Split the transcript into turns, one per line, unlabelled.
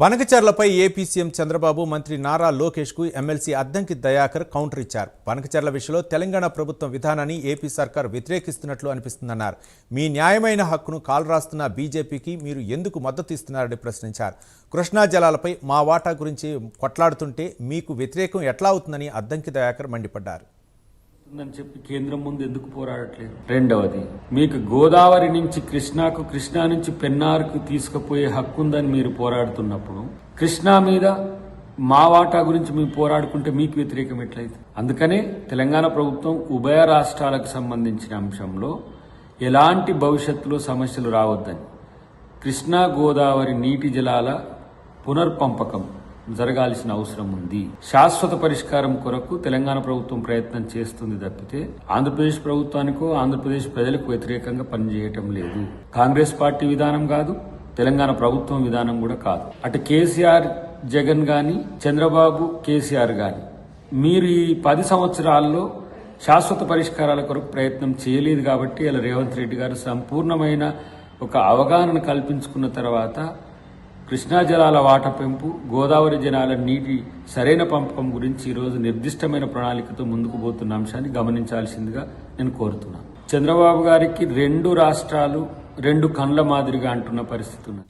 బనకచర్లపై AP CM Chandrababu మంత్రి నారా లోకేష్కు MLC Addanki Dayakar counter ఇచ్చారు. బనకచర్ల విషయంలో తెలంగాణ ప్రభుత్వం విధానాన్ని ఏపీ సర్కార్ వ్యతిరేకిస్తున్నట్లు అనిపిస్తుందన్నారు. మీ న్యాయమైన హక్కును కాలరాస్తున్న బీజేపీకి మీరు ఎందుకు మద్దతు ఇస్తున్నారని ప్రశ్నించారు. కృష్ణా జలాలపై మా వాటా గురించి కొట్లాడుతుంటే మీకు వ్యతిరేకం ఎట్లా అవుతుందని అద్దంకి దయాకర్ మండిపడ్డారు.
ఉందని చెప్పి కేంద్రం ముందు ఎందుకు పోరాడట్లేదు? రెండవది మీకు గోదావరి నుంచి కృష్ణాకు కృష్ణా నుంచి పెన్నార్కు తీసుకుపోయే హక్కు ఉందని మీరు పోరాడుతున్నప్పుడు కృష్ణా మీద మా వాటా గురించి మేము పోరాడుకుంటే మీకు వ్యతిరేకం ఎట్లయితే? అందుకనే తెలంగాణ ప్రభుత్వం ఉభయ రాష్ట్రాలకు సంబంధించిన అంశంలో ఎలాంటి భవిష్యత్తులో సమస్యలు రావద్దని కృష్ణా గోదావరి నీటి జలాల పునర్పంపకం జరగాల్సిన అవసరం ఉంది. శాశ్వత పరిష్కారం కొరకు తెలంగాణ ప్రభుత్వం ప్రయత్నం చేస్తుంది తప్పితే ఆంధ్రప్రదేశ్ ప్రభుత్వానికో ఆంధ్రప్రదేశ్ ప్రజలకు వ్యతిరేకంగా పనిచేయటం లేదు. కాంగ్రెస్ పార్టీ విధానం కాదు తెలంగాణ ప్రభుత్వం విధానం కూడా కాదు. అటు కేసీఆర్ జగన్ గాని చంద్రబాబు కేసీఆర్ గాని మీరు ఈ పది సంవత్సరాల్లో శాశ్వత పరిష్కారాల కొరకు ప్రయత్నం చేయలేదు కాబట్టి ఇలా రేవంత్ రెడ్డి గారు సంపూర్ణమైన ఒక అవగాహన కల్పించుకున్న తర్వాత కృష్ణా జలాల వాట పెంపు గోదావరి జలాల నీటి సరైన పంపకం గురించి ఈరోజు నిర్దిష్టమైన ప్రణాళికతో ముందుకు పోతున్న అంశాన్ని గమనించాల్సిందిగా నేను కోరుతున్నాను. చంద్రబాబు గారికి రెండు రాష్ట్రాలు రెండు కండ్ల మాదిరిగా అంటున్న పరిస్థితి ఉన్నది.